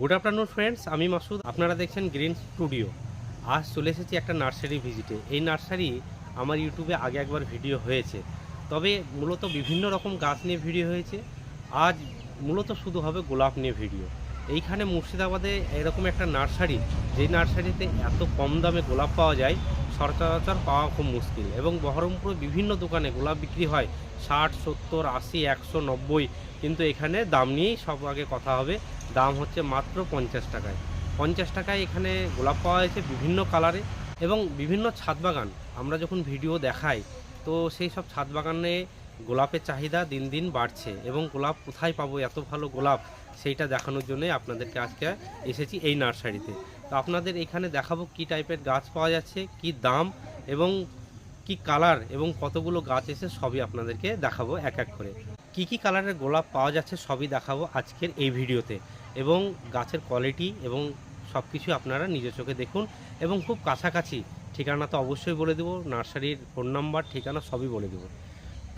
Good afternoon friends আমি মাসুদ। আপনারা দেখছেন গ্রিন স্টুডিও আজ চলে এসেছি একটা নার্সারি ভিজিটে। এই নার্সারি আমার ইউটিউবে আগে একবার ভিডিও হয়েছে। তবে মূলত বিভিন্ন রকম গাছ নিয়ে ভিডিও হয়েছে। আজ মূলত শুধু হবে গোলাপ নিয়ে ভিডিও। এইখানে মুর্শিদাবাদে এরকম একটা নার্সারি যে নার্সারিতে এত কম দামে গোলাপ পাওয়া যায় সচরাচর পাওয়া খুব মুশকিল এবং বহরমপুরে বিভিন্ন দোকানে গোলাপ বিক্রি হয় ষাট, সত্তর, আশি, একশো, নব্বই। কিন্তু এখানে দাম নিয়েই সব আগে কথা হবে। দাম হচ্ছে মাত্র পঞ্চাশ টাকায়। পঞ্চাশ টাকায় এখানে গোলাপ পাওয়া হয়েছে বিভিন্ন কালারে এবং বিভিন্ন ছাদ বাগান। আমরা যখন ভিডিও দেখাই, তো সেই সব ছাদ বাগানে গোলাপের চাহিদা দিন দিন বাড়ছে এবং গোলাপ কোথায় পাবো, এত ভালো গোলাপ সেইটা দেখানোর জন্যই আপনাদেরকে আজকে এসেছি এই নার্সারিতে। তো আপনাদের এখানে দেখাবো কি টাইপের গাছ পাওয়া যাচ্ছে, কি দাম এবং কি কালার এবং কতগুলো গাছ এসে সবই আপনাদেরকে দেখাবো এক এক করে। কি কি কালারের গোলাপ পাওয়া যাচ্ছে সবই দেখাবো আজকের এই ভিডিওতে এবং গাছের কোয়ালিটি এবং সব কিছু আপনারা নিজের চোখে দেখুন এবং খুব কাছাকাছি, ঠিকানা তো অবশ্যই বলে দেবো, নার্সারির ফোন নাম্বার, ঠিকানা সবই বলে দেবো।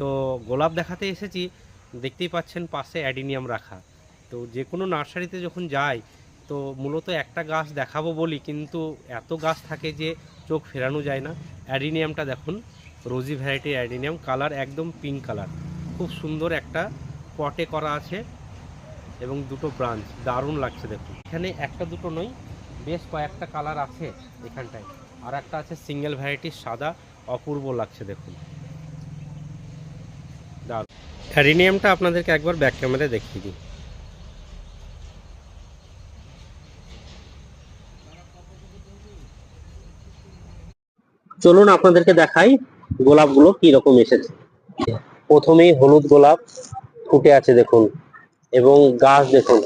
তো গোলাপ দেখাতে এসেছি, দেখতেই পাচ্ছেন পাশে অ্যাডিনিয়াম রাখা। তো যে কোনো নার্সারিতে যখন যাই, তো মূলত একটা গাছ দেখাবো বলি, কিন্তু এত গাছ থাকে যে চোখ ফেরানো যায় না। অ্যাডিনিয়ামটা দেখুন, রোজি ভ্যারাইটির অ্যাডিনিয়াম, কালার একদম পিঙ্ক কালার। খুব সুন্দর একটা পটে করা আছে এবং দুটো ব্রাঞ্চ, দারুণ লাগছে দেখুন। এখানে একটা দুটো নয়, বেশ কয়েকটা কালার আছে এখানটায়। আর একটা আছে সিঙ্গেল ভ্যারাইটির সাদা, অপূর্ব লাগছে দেখুন। দারুণ অ্যাডিনিয়ামটা আপনাদেরকে একবার ব্যাক ক্যামেরায় দেখিয়ে দিই। চলুন আপনাদেরকে দেখাই গোলাপগুলো কি রকম এসেছে। প্রথমেই হলুদ গোলাপ ফুটে আছে দেখুন, এবং গাছ দেখুন,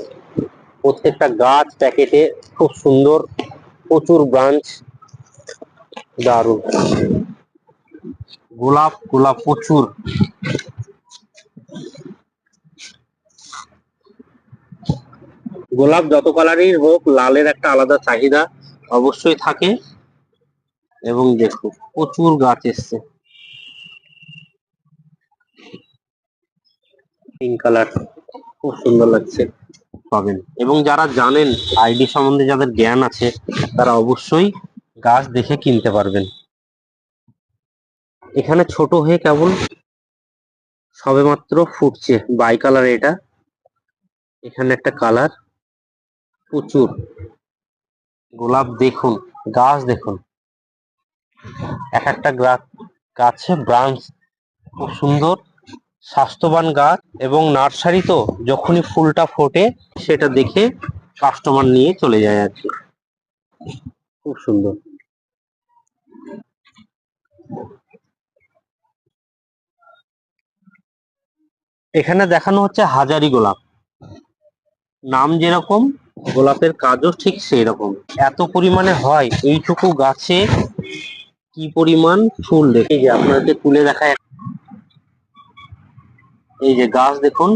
প্রত্যেকটা গাছ প্যাকেটে খুব সুন্দর প্রচুর ব্রাঞ্চ দারুণ। গোলাপ গোলাপ প্রচুর। গোলাপ যত কালারই হোক, লালের একটা আলাদা চাহিদা অবশ্যই থাকে। এবং দেখুন, প্রচুর গাছ এসছে। পিঙ্ক কালার খুব সুন্দর লাগছে, পাবেন। এবং যারা জানেন আইডি সম্বন্ধে যাদের জ্ঞান আছে, তারা অবশ্যই গাছ দেখে কিনতে পারবেন। এখানে ছোট হয়ে কেবল সবেমাত্র ফুটছে বাই কালার এটা। এখানে একটা কালার প্রচুর। গোলাপ দেখুন, গাছ দেখুন। এক একটা গাছে ব্রাঞ্চ, খুব সুন্দর, স্বাস্থ্যবান গাছ এবং নার্সারি তো যখনই ফুলটা ফোটে, সেটা দেখে কাস্টমার নিয়ে চলে যায় আর কি। খুব সুন্দর। এখানে দেখানো হচ্ছে হাজারি গোলাপ। নাম যেরকম গোলাপের কাজও ঠিক সেই রকম এত পরিমাণে হয়, এইটুকু গাছে কি পরিমাণ ফুল দেখে? যে আপনাদেরকে তুলে দেখায় এই যে গাছ দেখুন,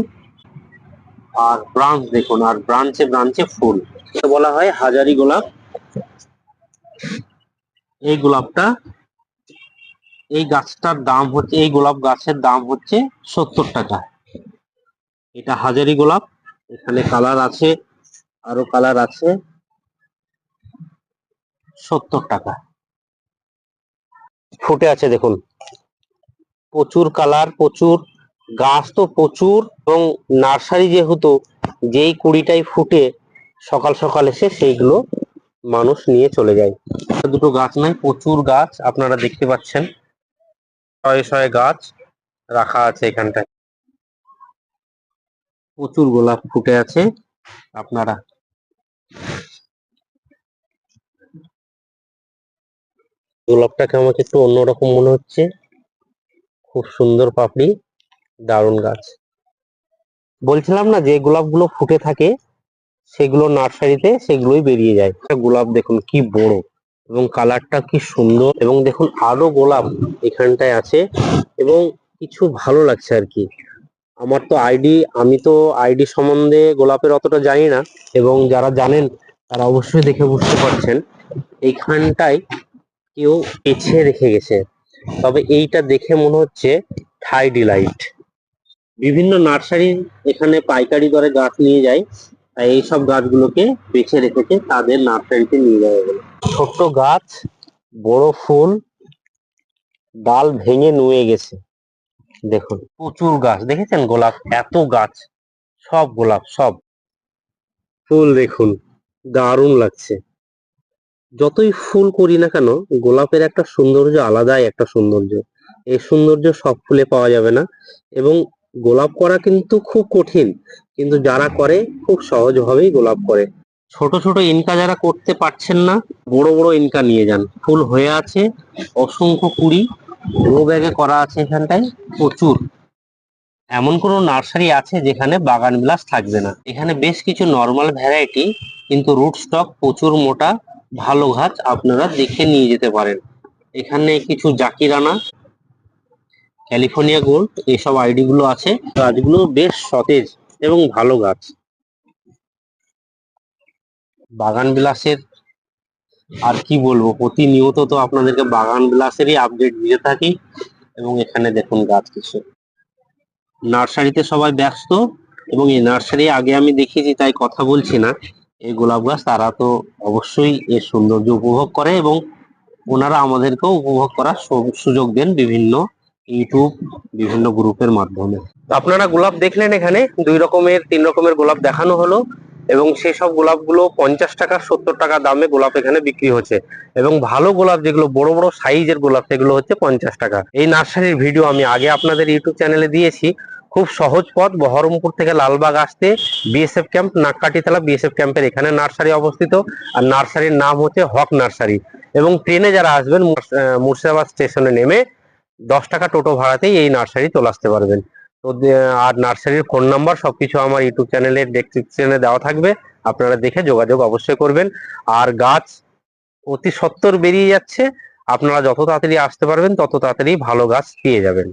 আর ব্রাঞ্চ দেখুন, আর ব্রাঞ্চে ব্রাঞ্চে ফুল। বলা হয় হাজারি গোলাপ। এই গোলাপটা, এই গাছটার দাম হচ্ছে, এই গোলাপ গাছের দাম হচ্ছে সত্তর টাকা। এটা হাজারি গোলাপ, এখানে কালার আছে আরও কালার আছে। সত্তর টাকা। ফুটে আছে দেখুন। প্রচুর কালার প্রচুর গাছ তো প্রচুর এবং নার্সারি যেহেতু যেই কুড়িটাই ফুটে সকাল সকাল এসে সেইগুলো মানুষ নিয়ে চলে যায়। দুটো গাছ নাই, প্রচুর গাছ, আপনারা দেখতে পাচ্ছেন। শয়ে শয়ে গাছ রাখা আছে এখানটায়। প্রচুর গোলাপ ফুটে আছে। আপনারা? গোলাপটাকে আমাকে একটু অন্যরকম মনে হচ্ছে। খুব সুন্দর পাপড়ি, দারুণ গাছ। বলছিলাম না যে গোলাপগুলো ফুটে থাকে, সেগুলো নার্সারিতে সেগুলোই বেরিয়ে যায়। গোলাপ দেখুন কি বড় এবং কালারটা কি সুন্দর এবং দেখুন আরও গোলাপ এখানটায় আছে এবং কিছু ভালো লাগছে আর কি। আমার তো আইডি আমি তো আইডি সম্বন্ধে গোলাপের অতটা জানি না এবং যারা জানেন, তারা অবশ্যই দেখে বুঝতে পারছেন। এইখানটায় কেউ পেছিয়ে রেখে গেছে। তবে এইটা দেখে মনে হচ্ছে থাই ডিলাইট বিভিন্ন নার্সারি এখানে পাইকারি দরে গাছ নিয়ে যায়, তাই এইসব গাছগুলোকে বেছে রেখেছে, তাদের নার্সারিতে নিয়ে যাওয়া বলে ছোট্ট গাছ, বড় ফুল, ডাল ভেঙে নুয়ে গেছে। দেখুন, প্রচুর গাছ। দেখেছেন গোলাপ? এত গাছ। সব গোলাপ, সব। ফুল দেখুন, দারুণ লাগছে। যতই ফুল করি না কেন, গোলাপের একটা সৌন্দর্য আলাদাই একটা সৌন্দর্য। এই সৌন্দর্য সব ফুলে পাওয়া যাবে না এবং গোলাপ করা কিন্তু খুব কঠিন। কিন্তু যারা করে, খুব সহজভাবেই গোলাপ করে। ছোট ছোট ইনকা যারা করতে পারছেন না, বড় বড় ইনকা নিয়ে যান। ফুল হয়ে আছে, অসংখ্য কুড়ি। গ্রো ব্যাগে করা আছে এখানটায়? প্রচুর। এমন কোনো নার্সারি আছে যেখানে বাগান বিলাস থাকবে না। এখানে বেশ কিছু নর্মাল ভ্যারাইটি, কিন্তু রুট স্টক প্রচুর মোটা, ভালো গাছ আপনারা দেখে নিয়ে যেতে পারেন। এখানে কিছু জাকিরানা, ক্যালিফোর্নিয়া গোল্ড এইসব আইডি গুলো আছে। গাছগুলো বেশ সতেজ এবং ভালো গাছ। বাগান বিলাসের আর কি বলব, প্রতিনিয়ত তো আপনাদেরকে বাগান বিলাসেরই আপডেট দিয়ে থাকি এবং এখানে দেখুন গাছ কিছু। নার্সারিতে সবাই ব্যস্ত এবং এই নার্সারি আগে আমি দেখিয়েছি, তাই কথা বলছি না। এই গোলাপ গাছ তারা তো অবশ্যই এর সৌন্দর্য উপভোগ করে এবং ওনারা আমাদেরকেও উপভোগ করার সুযোগ দেন বিভিন্ন ইউটিউব, বিভিন্ন গ্রুপের মাধ্যমে। আপনারা গোলাপ দেখলেন এখানে, দুই রকমের, তিন রকমের গোলাপ দেখানো হলো। এবং সেই সব গোলাপগুলো পঞ্চাশ টাকা, সত্তর টাকা দামে গোলাপ এখানে বিক্রি হচ্ছে। এবং ভালো গোলাপ যেগুলো, বড় বড় সাইজের গোলাপ, সেগুলো হচ্ছে পঞ্চাশ টাকা। এই নার্সারির ভিডিও আমি আগে আপনাদের ইউটিউব চ্যানেলে দিয়েছি। খুব সহজ পথ, বহরমপুর থেকে লালবাগ আসতে বিএসএফ ক্যাম্প নাককাটিতলা বিএসএফ ক্যাম্পের এখানে নার্সারি অবস্থিত। আর নার্সারির নাম হচ্ছে হক নার্সারি। এবং ট্রেনে যারা আসবেন মুর্শ- মুর্শিদাবাদ স্টেশনে নেমে দশ টাকা টোটো ভাড়াতেই এই নার্সারি চলে আসতে পারবেন। আর নার্সারির ফোন নাম্বার সবকিছু আমার ইউটিউব চ্যানেলের ডেসক্রিপশনে দেওয়া থাকবে। আপনারা দেখে যোগাযোগ অবশ্যই করবেন। আর গাছ অতি সত্তর বেরিয়ে যাচ্ছে। আপনারা যত তাড়াতাড়ি আসতে পারবেন, তত তাড়াতাড়ি ভালো গাছ পেয়ে যাবেন।